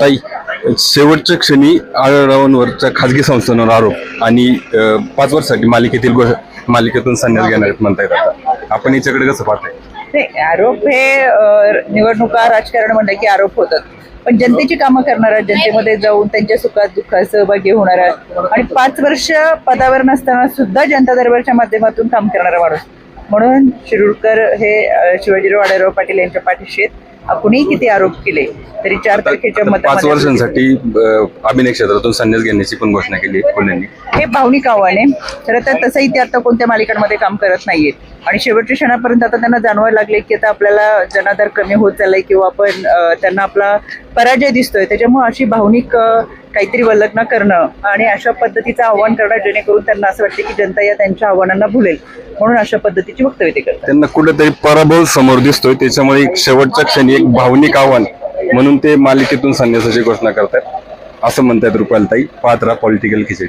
ताई शेवटच्या क्षणी आळरावांवरच्या खाजगी संस्थांवर आरोप आणि अं, पाच वर्षासाठी मालिकेतील गो- मालिकेतून संन्यास घेणार आहेत म्हणतायत आता. आपण याच्याकडे कसं पाहताय? नाही आरोप हे अ, निवडणुका राजकारण म्हणलं की आरोप होतात. पण जनतेची कामं करणारा जनतेमध्ये जाऊन त्यांच्या सुखात दुःखात सहभागी होणारा आणि पाच वर्ष पदावर नसताना सुद्धा जनता दरबारच्या माध्यमातून काम करणारा माणूस. म्हणून शिरूरकर हे अ, शिवाजीराव आढळराव पाटील यांच्या पाठीशी आहेत. कुणीही किती आरोप केले तरी चार तारखेच्या पाच वर्षांसाठी अभिनय क्षेत्रातून संन्यास घेण्याची पण घोषणा केली हे भावनिक आव्हान आहे. खरं तर तसंही ते आता कोणत्या मालिकांमध्ये काम करत नाहीयेत. आणि शेवटच्या क्षणापर्यंत आता त्यांना जाणवायला लागले की आता आपल्याला जनाधार कमी होत चाललाय किंवा आपण त्यांना आपला पराजय दिसतोय. त्याच्यामुळे अशी भावनिक काहीतरी वल्लग्न करणं आणि अशा पद्धतीचं आव्हान करणं जेणेकरून त्यांना असं वाटतं की जनता या त्यांच्या आव्हानांना भुलेल म्हणून अशा पद्धतीची वक्तव्य ते करतात. त्यांना कुठेतरी पराभव समोर दिसतोय त्याच्यामुळे एक शेवटच्या क्षणी एक भावनिक आव्हान म्हणून ते मालिकेतून संन्यासाची घोषणा करतात. असं म्हणतात रुपालताई पात्रा पॉलिटिकल खिचडी.